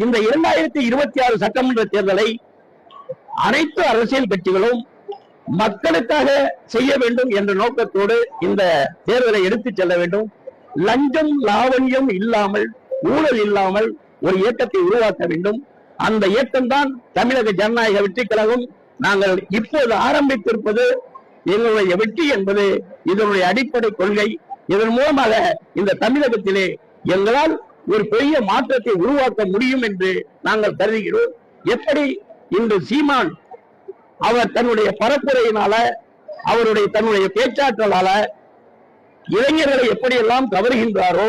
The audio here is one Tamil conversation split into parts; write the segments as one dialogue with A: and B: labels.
A: இந்த இரண்டாயிரத்தி இருபத்தி ஆறு சட்டமன்ற தேர்தலை அனைத்து அரசியல் கட்சிகளும் மக்களுக்காக செய்ய வேண்டும் என்ற நோக்கத்தோடு இந்த தேர்தலை எடுத்துச் செல்ல வேண்டும். லஞ்சம் லாவண்யம் இல்லாமல் ஊழல் இல்லாமல் ஒரு இயக்கத்தை உருவாக்க வேண்டும். அந்த இயக்கம்தான் தமிழக ஜனநாயக வெற்றி கழகம். நாங்கள் இப்போது ஆரம்பித்திருப்பது எங்களுடைய வெற்றி என்பது இதனுடைய அடிப்படை கொள்கை. இதன் மூலமாக இந்த தமிழகத்திலே எங்களால் ஒரு பெரிய மாற்றத்தை உருவாக்க முடியும் என்று நாங்கள் கருதுகிறோம். எப்படி இன்று சீமான் அவர் தன்னுடைய பரப்புரையினால அவருடைய தன்னுடைய பேச்சாற்றலால இளைஞர்களை எப்படியெல்லாம் கவருகின்றாரோ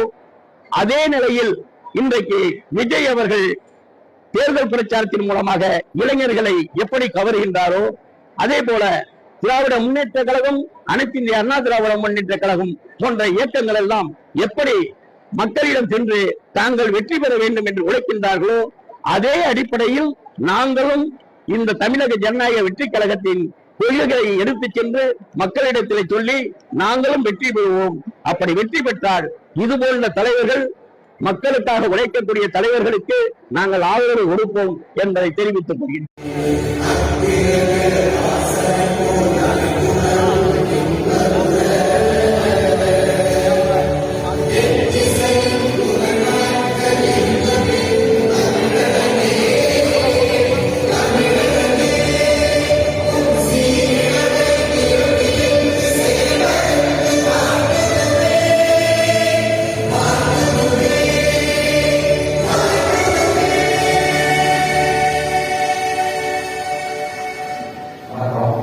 A: அதே நிலையில் இன்றைக்கு விஜய் அவர்கள் தேர்தல் பிரச்சாரத்தின் மூலமாக இளைஞர்களை எப்படி கவருகின்றாரோ அதே போல திராவிட முன்னேற்ற கழகம் அனைத்து இந்திய அண்ணா திராவிட முன்னேற்ற கழகம் போன்ற இயக்கங்கள் எல்லாம் எப்படி மக்களிடம் சென்று தாங்கள் வெற்றி பெற வேண்டும் என்று உழைக்கின்றார்களோ அதே அடிப்படையில் நாங்களும் இந்த தமிழக ஜனநாயக வெற்றி கழகத்தின் கொள்கைகளை எடுத்துச் சென்று மக்களிடத்தில் சொல்லி நாங்களும் வெற்றி பெறுவோம். அப்படி வெற்றி பெற்றால் இது போன்ற தலைவர்கள் மக்களுக்காக உழைக்கக்கூடிய தலைவர்களுக்கு நாங்கள் ஆதரவு கொடுப்போம் என்பதை தெரிவித்துக் கொள்கிறேன்.